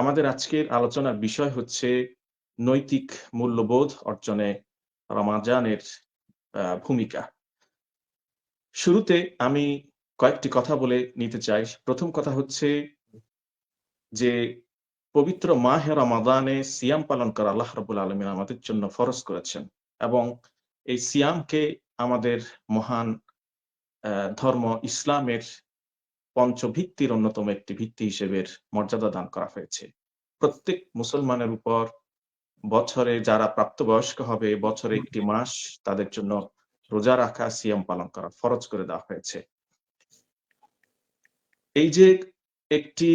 আমাদের আজকের আলোচনার বিষয় হচ্ছে নৈতিক মূল্যবোধ অর্জনে রমাজানের ভূমিকা। শুরুতে আমি কয়েকটি কথা বলে নিতে চাই। প্রথম কথা হচ্ছে যে, পবিত্র মাহে রমাদানে সিয়াম পালন করা আল্লাহ রবুল আলমিন আমাদের জন্য ফরজ করেছেন এবং এই সিয়ামকে আমাদের মহান ধর্ম ইসলামের পঞ্চভিত্তির অন্যতম একটি ভিত্তি হিসেবে মর্যাদা দান করা হয়েছে। প্রত্যেক মুসলমানের উপর বছরে যারা প্রাপ্তবয়স্ক হবে, বছরে একটি মাস তাদের জন্য রোজা রাখা, সিয়াম পালন করা ফরজ করে দেওয়া হয়েছে। এই যে একটি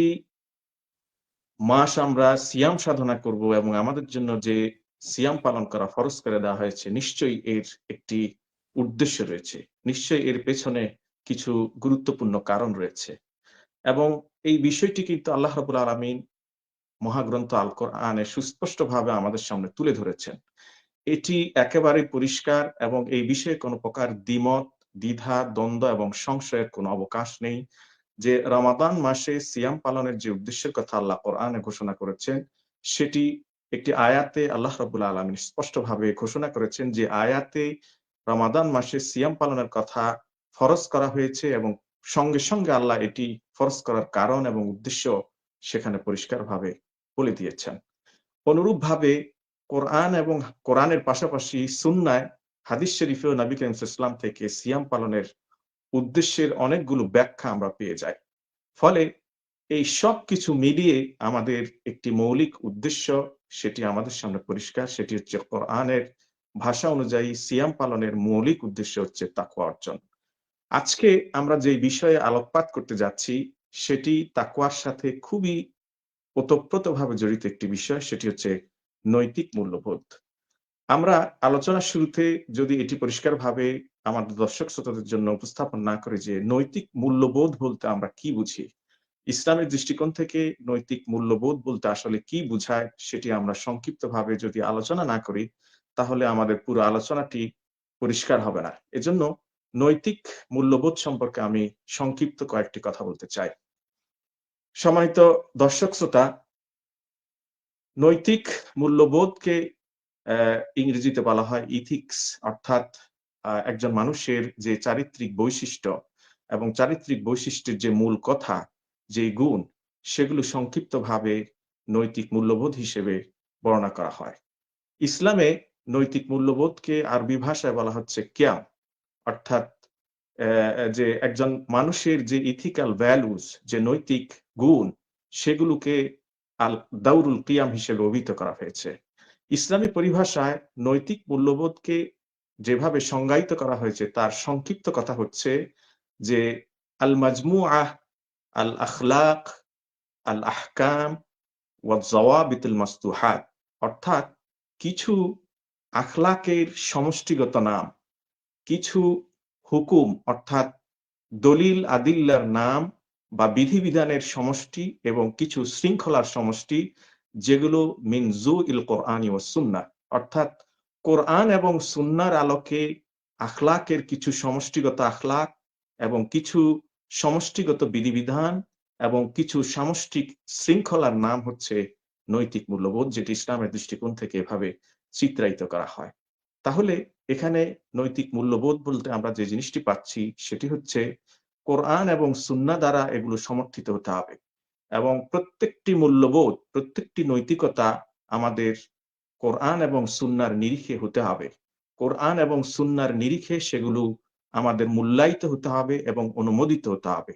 মাস আমরা সিয়াম সাধনা করব এবং আমাদের জন্য যে সিয়াম পালন করা ফরজ করে দেওয়া হয়েছে, নিশ্চয়ই এর একটি উদ্দেশ্য রয়েছে। নিশ্চয়ই এর পেছনে কিছু গুরুত্বপূর্ণ কারণ রয়েছে। এবং এই বিষয়টি কিন্তু আল্লাহ রাবুল আলমিন মহাগ্রন্থ আল কোরআনে সুস্পষ্টভাবে আমাদের সামনে তুলে ধরেছেন। এটি একেবারে পরিষ্কার এবং এই বিষয়ে কোনো প্রকার দ্বিমত, দ্বিধা, দ্বন্দ্ব এবং সংশয়ের কোনো অবকাশ নেই যে রমাদান মাসে সিয়াম পালনের যে উদ্দেশ্যের কথা আল্লাহ কোরআনে ঘোষণা করেছেন, সেটি একটি আয়াতে আল্লাহ রবুল আলমিন স্পষ্টভাবে ঘোষণা করেছেন যে আয়াতে রমাদান মাসে সিয়াম পালনের কথা ফরজ করা হয়েছে এবং সঙ্গে সঙ্গে আল্লাহ এটি ফরজ করার কারণ এবং উদ্দেশ্য সেখানে পরিষ্কারভাবে বলে দিয়েছেন। অনুরূপভাবে কোরআন এবং কোরআনের পাশাপাশি সুন্নায়, হাদিস শরীফে নবী করিম ইসলাম থেকে সিয়াম পালনের উদ্দেশ্যের অনেকগুলো ব্যাখ্যা আমরা পেয়ে যাই। ফলে এই সব কিছু মিলিয়ে আমাদের একটি মৌলিক উদ্দেশ্য সেটি আমাদের সামনে পরিষ্কার, সেটি হচ্ছে কোরআনের ভাষা অনুযায়ী সিয়াম পালনের মৌলিক উদ্দেশ্য হচ্ছে তাকুয়া অর্জন। আজকে আমরা যে বিষয়ে আলোকপাত করতে যাচ্ছি, সেটি তাকুয়ার সাথে খুবই ওতপ্রোতভাবে জড়িত একটি বিষয়, সেটি হচ্ছে নৈতিক মূল্যবোধ। আমরা আলোচনার শুরুতে যদি এটি পরিষ্কারভাবে আমাদের দর্শক শ্রোতাদের জন্য উপস্থাপন না করে যে নৈতিক মূল্যবোধ বলতে আমরা কি বুঝি, ইসলামের দৃষ্টিকোণ থেকে নৈতিক মূল্যবোধ বলতে আসলে কি বুঝায়, সেটি আমরা সংক্ষিপ্তভাবে যদি আলোচনা না করি, তাহলে আমাদের পুরো আলোচনাটি পরিষ্কার হবে না। এজন্য নৈতিক মূল্যবোধ সম্পর্কে আমি সংক্ষিপ্ত কয়েকটি কথা বলতে চাই। সম্মানিত দর্শক শ্রোতা, নৈতিক মূল্যবোধকে ইংরেজিতে বলা হয় ইথিক্স অর্থাৎ একজন মানুষের যে চারিত্রিক বৈশিষ্ট্য এবং চারিত্রিক বৈশিষ্ট্যের যে মূল কথা, যে গুণ, সেগুলো সংক্ষিপ্তভাবে নৈতিক মূল্যবোধ হিসেবে বর্ণনা করা হয়। ইসলামে নৈতিক মূল্যবোধকে আরবি ভাষায় বলা হচ্ছে ক্যাম। অর্থাৎ যে একজন মানুষের যে ইথিক্যাল ভ্যালুজ যে নৈতিক গুণ, সেগুলোকে আল, দাউরুল কিয়াম হিসেবে অভিহিত করা হয়েছে। ইসলামী পরিভাষায় নৈতিক মূল্যবোধকে যেভাবে সংজ্ঞায়িত করা হয়েছে, তার সংক্ষিপ্ত কথা হচ্ছে যে, আল মাজমু আহ আল আখলাক, আল আহকাম ওয়াবিতুল মাস্তুহাত অর্থাৎ কিছু আখলাকের সমষ্টিগত নাম কিছু হুকুম, অর্থাৎ দলিল, আদিল্লার নাম বা বিধিবিধানের সমষ্টি এবং কিছু শৃঙ্খলার সমষ্টি, যেগুলো মিনজু ইল কোরআনী ও সুন্না অর্থাৎ কোরআন এবং সুন্নার আলোকে আখলাকের কিছু সমষ্টিগত আখলাক এবং কিছু সমষ্টিগত বিধিবিধান এবং কিছু সামষ্টিক শৃঙ্খলার নাম হচ্ছে নৈতিক মূল্যবোধ, যেটি ইসলামের দৃষ্টিকোণ থেকে এভাবে চিত্রায়িত করা হয়। তাহলে এখানে নৈতিক মূল্যবোধ বলতে আমরা যে জিনিসটি পাচ্ছি সেটি হচ্ছে কোরআন এবং সুন্না দ্বারা এগুলো সমর্থিত হতে হবে। এবং প্রত্যেকটি মূল্যবোধ, প্রত্যেকটি নৈতিকতা আমাদের কোরআন এবং সুন্নার নিরিখে হতে হবে। কোরআন এবং সুন্নার নিরিখে সেগুলো আমাদের মূল্যায়িত হতে হবে এবং অনুমোদিত হতে হবে।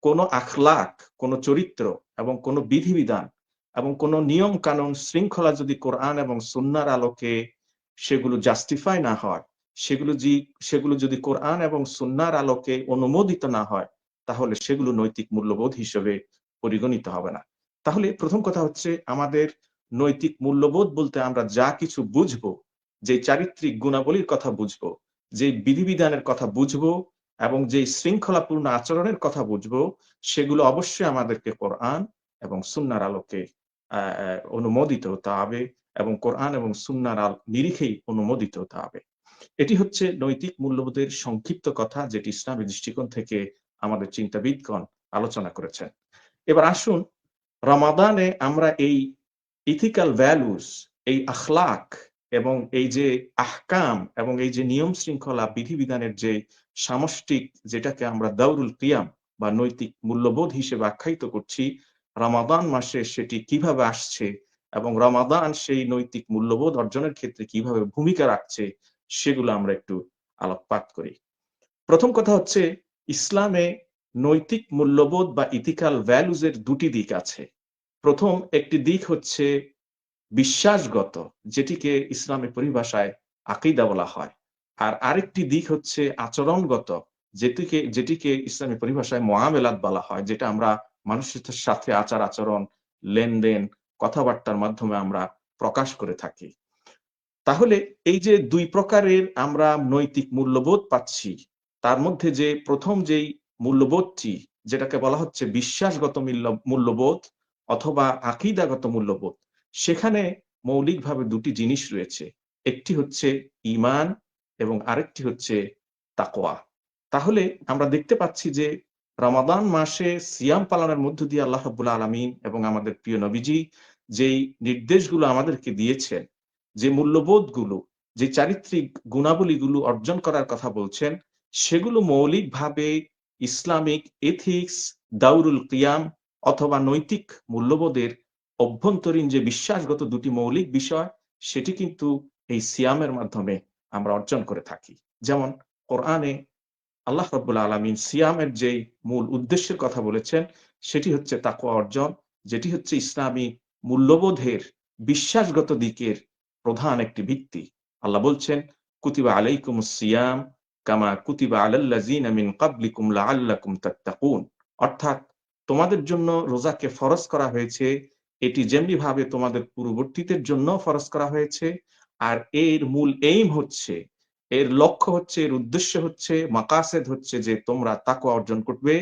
কোন আখলাক, কোন চরিত্র এবং কোন বিধিবিধান এবং কোন নিয়ম কানুন শৃঙ্খলা যদি কোরআন এবং সুন্নার আলোকে সেগুলো জাস্টিফাই না হয়, সেগুলো যে সেগুলো যদি কোরআন এবং সুন্নার আলোকে অনুমোদিত না হয়, তাহলে সেগুলো নৈতিক মূল্যবোধ হিসেবে পরিগণিত হবে না। তাহলে প্রথম কথা হচ্ছে আমাদের নৈতিক মূল্যবোধ বলতে আমরা যা কিছু বুঝব, যে চারিত্রিক গুণাবলীর কথা বুঝব, যে বিধিবিধানের কথা বুঝব এবং যে শৃঙ্খলাপূর্ণ আচরণের কথা বুঝব, সেগুলো অবশ্যই আমাদেরকে কোরআন এবং সুন্নার আলোকে অনুমোদিত হতে হবে। এবং কোরআন এবং সুন্নার আল নিরিখেই অনুমোদিত হতে হবে এটি হচ্ছে নৈতিক মূল্যবোধের সংক্ষিপ্ত কথা যেটি ইসলামী দৃষ্টিকোণ থেকে আমাদের চিন্তাবিদগণ আলোচনা করেছেন। এবার আসুন, রমাদানে আমরা এই ইথিক্যাল ভ্যালুস, এই আখলাক এবং এই যে আহকাম এবং এই যে নিয়ম শৃঙ্খলা বিধিবিধানের যে সামষ্টিক যেটাকে আমরা দাউরুল কিয়াম বা নৈতিক মূল্যবোধ হিসেবে আখ্যায়িত করছি, রমাদান মাসে সেটি কীভাবে আসছে এবং রমাদান সেই নৈতিক মূল্যবোধ অর্জনের ক্ষেত্রে কীভাবে ভূমিকা রাখছে, সেগুলো আমরা একটু আলোকপাত করি। প্রথম কথা হচ্ছে, ইসলামে নৈতিক মূল্যবোধ বা ইথিক্যাল ভ্যালুজের দুটি দিক আছে। প্রথম একটি দিক হচ্ছে বিশ্বাসগত, যেটিকে ইসলামের পরিভাষায় আকিদা বলা হয়। আর আরেকটি দিক হচ্ছে আচরণগত, যেটিকে যেটিকে ইসলামী পরিভাষায় মহামেলাদ বলা হয়, যেটা আমরা মানুষের সাথে আচার আচরণ লেনদেন কথাবার্তার মাধ্যমে আমরা প্রকাশ করে থাকি। তাহলে এই যে দুই প্রকারের আমরা নৈতিক মূল্যবোধ পাচ্ছি, তার মধ্যে যে প্রথম যেই মূল্যবোধটি, যেটাকে বলা হচ্ছে বিশ্বাসগত মূল্যবোধ অথবা আকিদাগত মূল্যবোধ, সেখানে মৌলিকভাবে দুটি জিনিস রয়েছে। একটি হচ্ছে ইমান এবং আরেকটি হচ্ছে তাকোয়া তাহলে আমরা দেখতে পাচ্ছি যে রমাদান মাসে সিয়াম পালনের মধ্য দিয়ে আল্লাহ রাব্বুল আলমিন এবং আমাদের প্রিয় নবীজি যেই নির্দেশগুলো আমাদেরকে দিয়েছেন, যে মূল্যবোধগুলো, যে চারিত্রিক গুণাবলীগুলো অর্জন করার কথা বলছেন, সেগুলো মৌলিকভাবে ইসলামিক এথিক্স দাউরুল কিয়াম অথবা নৈতিক মূল্যবোধের অভ্যন্তরীণ যে বিশ্বাসগত দুটি মৌলিক বিষয়, সেটি কিন্তু এই সিয়ামের মাধ্যমে আমরা অর্জন করে থাকি। যেমন কোরআনে আল্লাহ রব্বুল আলমিন সিয়ামের যে মূল উদ্দেশ্যের কথা বলেছেন, সেটি হচ্ছে তাকুয়া অর্জন, যেটি হচ্ছে ইসলামী মূল্যবোধের বিশ্বাসগত দিকের প্রধান একটি ভিত্তি। আল্লাহ বলছেন, কুতিবা আলাইকুম সিয়াম কামা কুতিবা আলাল্লাজিন মিন কাবলিকুম লাআল্লাকুম তাত্তাকুন। অর্থাৎ, তোমাদের জন্য রোজাকে ফরজ করা হয়েছে, এটি যেমনি ভাবে তোমাদের পূর্ববর্তীদের জন্য ফরজ করা হয়েছে, আর এর মূল এইম হচ্ছে এর লক্ষ্য হচ্ছে, এর উদ্দেশ্য হচ্ছে, মাকাসেদ হচ্ছে যে তোমরা তাকুয়া অর্জন করবে।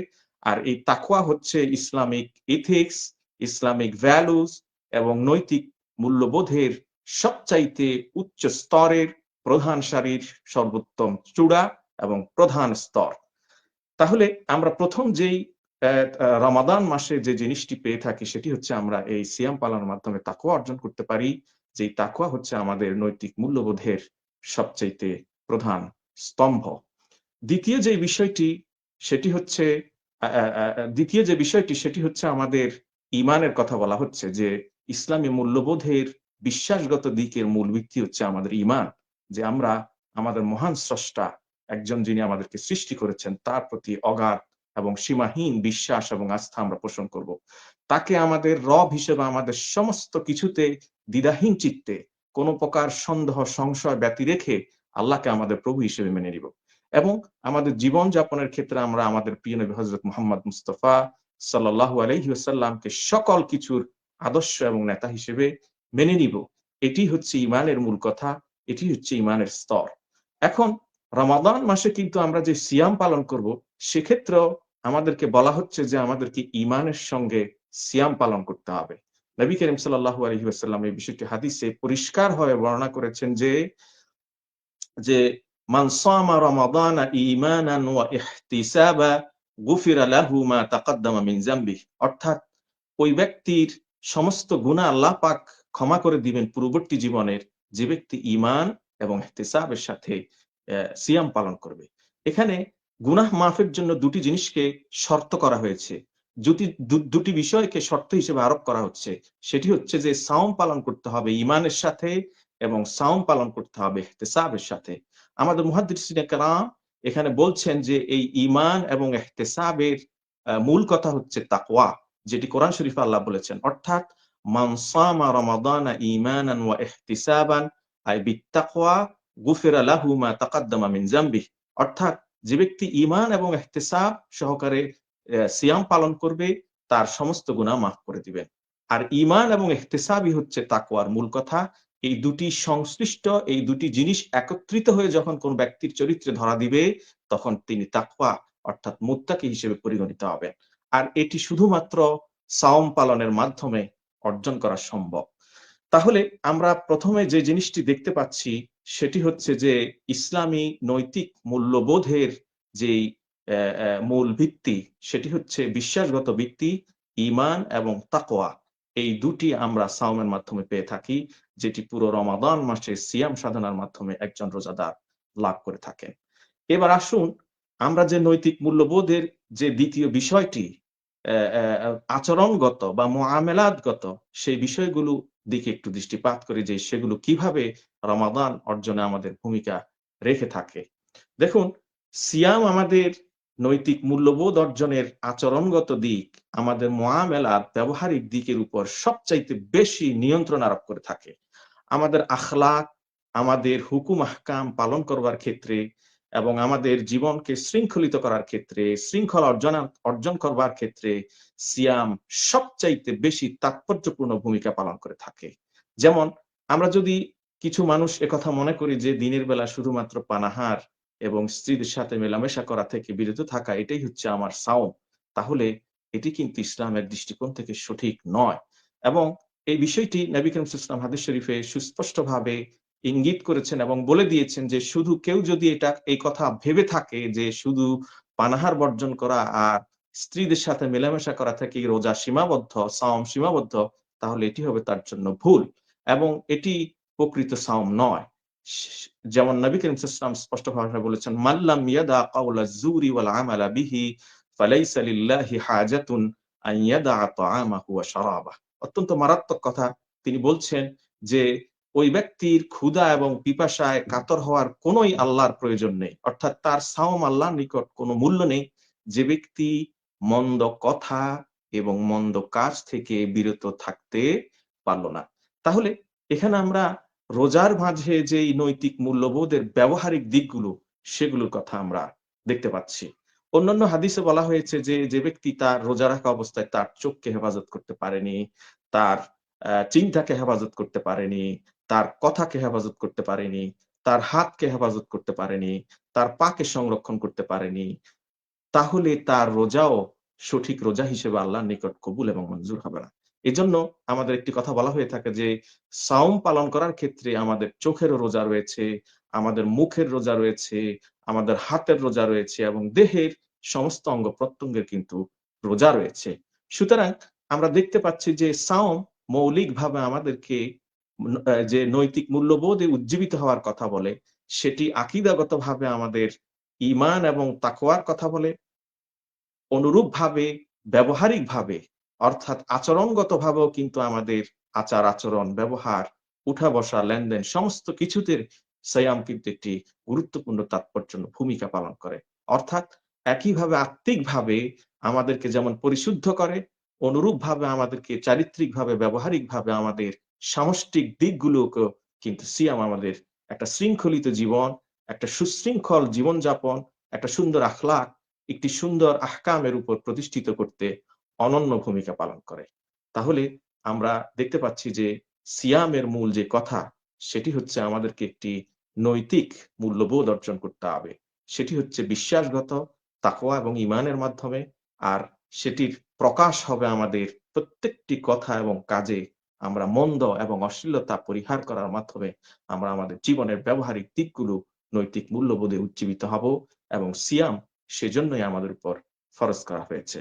আর এই তাকুয়া হচ্ছে ইসলামিক ইথিক্স ইসলামিক ভ্যালুস এবং নৈতিক মূল্যবোধের সবচাইতে উচ্চ স্তরের প্রধান সারির সর্বোত্তম চূড়া এবং প্রধান স্তর। তাহলে আমরা প্রথম যেই রমাদান মাসে যে জিনিসটি পেয়ে থাকি সেটি হচ্ছে আমরা এই সিয়াম পালনের মাধ্যমে তাকুয়া অর্জন করতে পারি। যে তাকুয়া হচ্ছে আমাদের নৈতিক মূল্যবোধের সবচাইতে প্রধান স্তম্ভ। দ্বিতীয় যে বিষয়টি, সেটি হচ্ছে দ্বিতীয় যে বিষয়টি, সেটি হচ্ছে আমাদের ইমানের কথা বলা হচ্ছে যে, ইসলামী মূল্যবোধের বিশ্বাসগত দিকের মূল ভিত্তি হচ্ছে আমাদের ইমান, যে আমরা আমাদের মহান স্রষ্টা, একজন যিনি আমাদেরকে সৃষ্টি করেছেন, তার প্রতি অগাধ এবং সীমাহীন বিশ্বাস এবং আস্থা আমরা পোষণ করব। তাকে আমাদের রব হিসেবে আমাদের সমস্ত কিছুতে দ্বিধাহীন চিত্তে কোনো প্রকার সন্দেহ, সংশয় ব্যতি রেখে আল্লাহকে আমাদের প্রভু হিসেবে মেনে নিব। এবং আমাদের জীবন যাপনের ক্ষেত্রে আমরা আমাদের প্রিয় নবী হজরত মোহাম্মদ মুস্তফা সাল্লাহ আলহিউসাল্লামকে সকল কিছুর আদর্শ এবং নেতা হিসেবে মেনে নিব। এটি হচ্ছে ইমানের মূল কথা, এটি হচ্ছে ইমানের স্তর। এখন রমাদান মাসে কিন্তু আমরা যে সিয়াম পালন করব, সেক্ষেত্রেও আমাদেরকে বলা হচ্ছে যে আমাদেরকে ইমানের সঙ্গে সিয়াম পালন করতে হবে। নবী করিম সাল্লাহ আলহি আসাল্লাম এই বিষয়টি হাদিসে পরিষ্কার হয়ে বর্ণনা করেছেন যে যে, মান সামা রমাদান ঈমানান ওয়া ইহতিসাবা, গুফিরা লাহু মা তাকাদ্দামা মিন অর্থাৎ, ওই ব্যক্তির সমস্ত গুনাহ আল্লাহ পাক ক্ষমা করে দিবেন পূর্ববর্তী জীবনের যে ব্যক্তি ঈমান এবং সাথে সিয়াম পালন করবে। এখানে গুনাহ মাফের জন্য দুটি জিনিসকে শর্ত করা হয়েছে। দুটি দুটি বিষয়কে শর্ত হিসেবে আরোপ করা হচ্ছে। সেটি হচ্ছে যে, সাওম পালন করতে হবে ইমানের সাথে এবং সাওম পালন করতে হবে এহতেসাবের সাথে। আমাদের মুহাদ্দিসিনেকরাম এখানে বলছেন যে এই ইমান এবং এহতেসাবের মূল কথা হচ্ছে তাকওয়া, যেটি কোরআন শরীফ আল্লাহ বলেছেন। অর্থাৎ যে ব্যক্তি এবং সহকারে সিয়াম পালন করবে, তার সমস্ত গুণা মাফ করে দিবেন আর ইমান এবং এহতেসাবই হচ্ছে তাকুয়ার মূল কথা এই দুটি সংশ্লিষ্ট, এই দুটি জিনিস একত্রিত হয়ে যখন কোন ব্যক্তির চরিত্রে ধরা দিবে, তখন তিনি তাকুয়া অর্থাৎ মুত্তাকি হিসেবে পরিগণিত হবেন। আর এটি শুধুমাত্র সাওম পালনের মাধ্যমে অর্জন করা সম্ভব। তাহলে আমরা প্রথমে যে জিনিসটি দেখতে পাচ্ছি, সেটি হচ্ছে যে ইসলামী নৈতিক মূল্যবোধের যে মূল ভিত্তি, সেটি হচ্ছে বিশ্বাসগত ভিত্তি ইমান এবং তাকোয়া এই দুটি আমরা সাওমের মাধ্যমে পেয়ে থাকি, যেটি পুরো রমাদান মাসে সিয়াম সাধনার মাধ্যমে একজন রোজাদার লাভ করে থাকেন এবার আসুন, আমরা যে নৈতিক মূল্যবোধের যে দ্বিতীয় বিষয়টি আচরণগত বা মোয়ামেলাতগত, সেই বিষয়গুলো দিকে একটু দৃষ্টিপাত করি যে সেগুলো কীভাবে রমাদান অর্জনে আমাদের ভূমিকা রেখে থাকে। দেখুন, সিয়াম আমাদের নৈতিক মূল্যবোধ অর্জনের আচরণগত দিক আমাদের মোয়ামেলার ব্যবহারিক দিকের উপর সবচাইতে বেশি নিয়ন্ত্রণ আরোপ করে থাকে। আমাদের আখলাক, আমাদের হুকুম আহকাম পালন করবার ক্ষেত্রে এবং আমাদের জীবনকে শৃঙ্খলিত করার ক্ষেত্রে, শৃঙ্খলা অর্জন অর্জন করবার ক্ষেত্রে সিয়াম সবচাইতে বেশি তাৎপর্যপূর্ণ ভূমিকা পালন করে থাকে। যেমন, আমরা যদি কিছু মানুষ একথা মনে করি যে দিনের বেলা শুধুমাত্র পানাহার এবং স্ত্রীদের সাথে মেলামেশা করা থেকে বিরত থাকা, এটাই হচ্ছে আমার সাওম তাহলে এটি কিন্তু ইসলামের দৃষ্টিকোণ থেকে সঠিক নয়। এবং এই বিষয়টি নবী করিম ইসলাম হাদিস শরীফে সুস্পষ্টভাবে ইঙ্গিত করেছেন এবং বলে দিয়েছেন যে, শুধু কেউ যদি এটা, এই কথা ভেবে থাকে যে, শুধু পানাহার বর্জন করা আর স্ত্রীদের সাথে মেলামেশা করা থেকে রোজা সীমাবদ্ধ সাওম সীমাবদ্ধ, তাহলে এটি হবে তার জন্য ভুল। এবং এটি প্রকৃত সাওম নয়। যেমন নবী করিম ইসলাম স্পষ্ট ভাষায় বলেছেন মাল্লাম ইয়াদা কাউলা জুরি ওয়াল আমালা বিহি, ফালাইসা লিল্লাহি হাজাতুন আন ইয়াদা ওয়া অত্যন্ত মারাত্মক কথা। তিনি বলছেন যে, ওই ব্যক্তির ক্ষুধা এবং পিপাসায় কাতর হওয়ার কোনোই আল্লাহর প্রয়োজন নেই। অর্থাৎ তার সাওম আল্লাহর নিকট কোনো মূল্য নেই। যে ব্যক্তি মন্দ কথা এবং মন্দ কাজ থেকে বিরত থাকতে পারল না। তাহলে এখানে আমরা রোজার মাঝে যে নৈতিক মূল্যবোধের ব্যবহারিক দিকগুলো, সেগুলোর কথা আমরা দেখতে পাচ্ছি। অন্যান্য হাদিসে বলা হয়েছে যে যে ব্যক্তি তার রোজা রাখা অবস্থায় তার চোখকে হেফাজত করতে পারেনি, তার চিন্তাকে হেফাজত করতে পারেনি, তার কথাকে হেফাজত করতে পারেনি, তার হাতকে হেফাজত করতে পারেনি, তার পাকে সংরক্ষণ করতে পারেনি, তাহলে তার রোজাও সঠিক রোজা হিসেবে আল্লাহর নিকট কবুল এবং মঞ্জুর হবে না। এজন্য আমাদের একটি কথা বলা হয়ে থাকে যে সাউম পালন করার ক্ষেত্রে আমাদের চোখেরও রোজা রয়েছে, আমাদের মুখের রোজা রয়েছে, আমাদের হাতের রোজা রয়েছে এবং দেহের সমস্ত অঙ্গ প্রত্যঙ্গের কিন্তু রোজা রয়েছে। সুতরাং আমরা দেখতে পাচ্ছি যে, সাওম মৌলিকভাবে আমাদেরকে যে নৈতিক মূল্যবোধে উজ্জীবিত হওয়ার কথা বলে, সেটি আকিদাগত ভাবে আমাদের ইমান এবং তাকোয়ার কথা বলে অনুরূপ ভাবে ব্যবহারিক ভাবে অর্থাৎ আচরণগত ভাবেও কিন্তু আমাদের আচার আচরণ, ব্যবহার উঠা বসা লেনদেন সমস্ত কিছুতে সয়াম কিন্তু একটি গুরুত্বপূর্ণ তাৎপর্য ভূমিকা পালন করে। অর্থাৎ একইভাবে আত্মিকভাবে আমাদেরকে যেমন পরিশুদ্ধ করে অনুরূপ ভাবে আমাদেরকে চারিত্রিক ভাবে ব্যবহারিক ভাবে আমাদের সামষ্টিক দিকগুলোকে কিন্তু সিয়াম আমাদের একটা শৃঙ্খলিত জীবন, একটা সুশৃঙ্খল জীবনযাপন, একটা সুন্দর আখলাক একটি সুন্দর আহকামের উপর প্রতিষ্ঠিত করতে অনন্য ভূমিকা পালন করে। তাহলে আমরা দেখতে পাচ্ছি যে সিয়ামের মূল যে কথা, সেটি হচ্ছে আমাদেরকে একটি নৈতিক মূল্যবোধ অর্জন করতে হবে। সেটি হচ্ছে বিশ্বাসগত তাকোয়া এবং ইমানের মাধ্যমে, আর সেটির প্রকাশ হবে আমাদের প্রত্যেকটি কথা এবং কাজে। আমরা মন্দ এবং অশ্লীলতা পরিহার করার মাধ্যমে আমরা আমাদের জীবনের ব্যবহারিক দিকগুলো নৈতিক মূল্যবোধে উজ্জীবিত হব এবং সিয়াম সেজন্যই আমাদের উপর ফরজ করা হয়েছে।